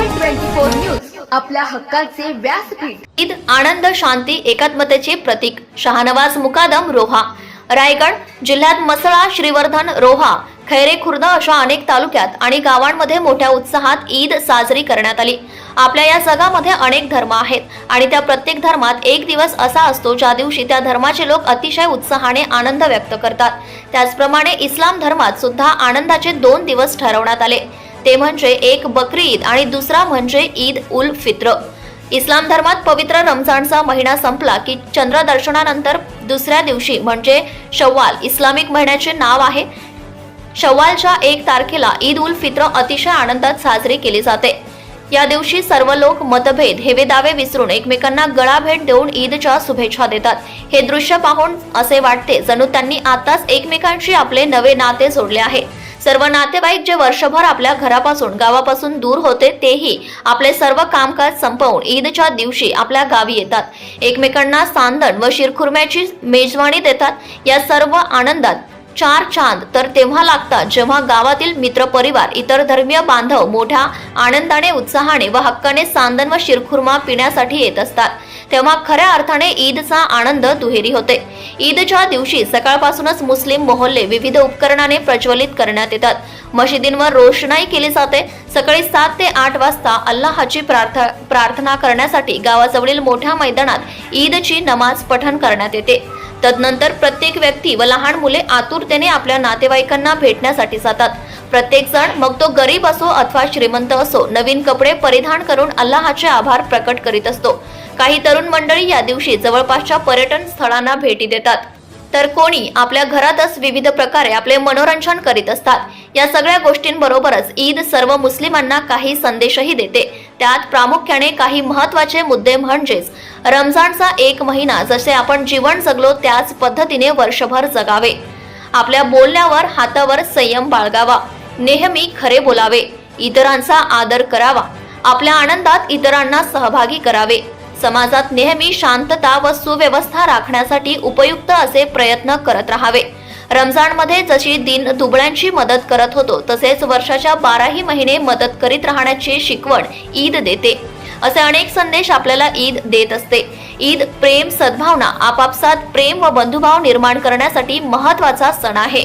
Four news. आपल्या हक्काचे व्यासपीठ. ईद आनंद शांती एकात्मतेचे प्रतीक. शहानवाज मुकादम रोहा. रायगड जिल्ह्यात मसळा श्रीवर्धन रोहा. खैरे खुर्द अशा अनेक तालुक्यात आणि गावांमध्ये मोठ्या उत्साहात ईद साजरी करण्यात आली. आपल्या या जगामध्ये अनेक धर्म आहेत आणि त्या प्रत्येक धर्मात एक दिवस असा असतो ज्या दिवशी त्या धर्माचे लोक अतिशय उत्साहाने आनंद व्यक्त करतात. त्याचप्रमाणे इस्लाम धर्मात सुद्धा आनंदाचे दोन दिवस ठरवण्यात आले. ते म्हणजे एक बकरी ईद आणि दुसरा म्हणजे ईद उल फित्र. इस्लाम धर्मात पवित्र रमजानचा महिना संपला की चंद्रदर्शनानंतर दुसऱ्या दिवशी म्हणजे शव्वाल इस्लामिक महिन्याचे नाव आहे. शव्वालच्या एक तारखेला ईद उल फित्र अतिशय आनंदात साजरी केली जाते. या दिवशी सर्व लोक मतभेद हेवेदावे विसरून एकमेकांना गळा भेट देऊन ईदच्या शुभेच्छा देतात. हे दृश्य पाहून असे वाटते जणू त्यांनी आताच एकमेकांशी आपले नवे नाते जोडले आहे. सर्व नातेवाईक जे वर्षभर आपल्या घरापासून गावापासून दूर होते तेही आपले सर्व कामकाज संपवून ईदच्या दिवशी आपल्या गावी येतात. एकमेकांना सांदण व शिरखुर्म्याची मेजवानी देतात. या सर्व आनंदात चार चांद तर तेव्हा लागतात जेव्हा गावातील मित्र परिवार इतर धर्मीय बांधव मोठ्या आनंदाने उत्साहाने व हक्काने सांदन व शिरखुर्मा पिण्यासाठी येत असतात. तेव्हा खऱ्या अर्थाने ईदचा आनंद दुहेरी होते. ईदच्या दिवशी सकाळपासूनच मुस्लिम मोहल्ले विविध उपकरणाने प्रज्वलित करण्यात येतात. मशिदींवर रोषणाई केली जाते. सकाळी सात ते आठ वाजता अल्लाहाची प्रार्थ प्रार्थना करण्यासाठी गावाजवळील मोठ्या मैदानात ईदची नमाज पठण करण्यात येते. तदनंतर प्रत्येक व्यक्ती व लहान मुले आतुरतेने आपल्या नातेवाईकांना भेटण्यासाठी जातात. प्रत्येक जण मग तो गरीब असो अथवा श्रीमंत असो नवीन कपडे परिधान करून अल्लाहाचे आभार प्रकट करीत असतो. काही तरुण मंडळी या दिवशी जवळपासच्या पर्यटन स्थळांना भेटी देतात. तर कोणी आपल्या घरातच विविध प्रकारे आपले मनोरंजन करीत असतात. या सगळ्या गोष्टींबरोबरच ईद सर्व मुस्लिमांना काही संदेशही देते. त्यात प्रामुख्याने काही महत्त्वाचे मुद्दे म्हणजेच रमजानचा एक महिना जसे आपण जीवन जगलो त्याच पद्धतीने वर्षभर जगावे. आपल्या बोलण्यावर हातावर संयम बाळगावा. नेहमी खरे बोलावे. इतरांचा आदर करावा. आपल्या आनंदात इतरांना सहभागी करावे. समाजात नेहमी शांतता व सुव्यवस्था राखण्यासाठी उपयुक्त असे प्रयत्न करत राहावे. रमजानमध्ये जशी दिन दुबळ्यांची मदत करत होतो तसेच वर्षाच्या बाराही महिने मदत करीत राहण्याची शिकवण ईद देते. असे अनेक संदेश आपल्याला ईद देत असते. ईद प्रेम सद्भावना आपापसात प्रेम व बंधुभाव निर्माण करण्यासाठी महत्त्वाचा सण आहे.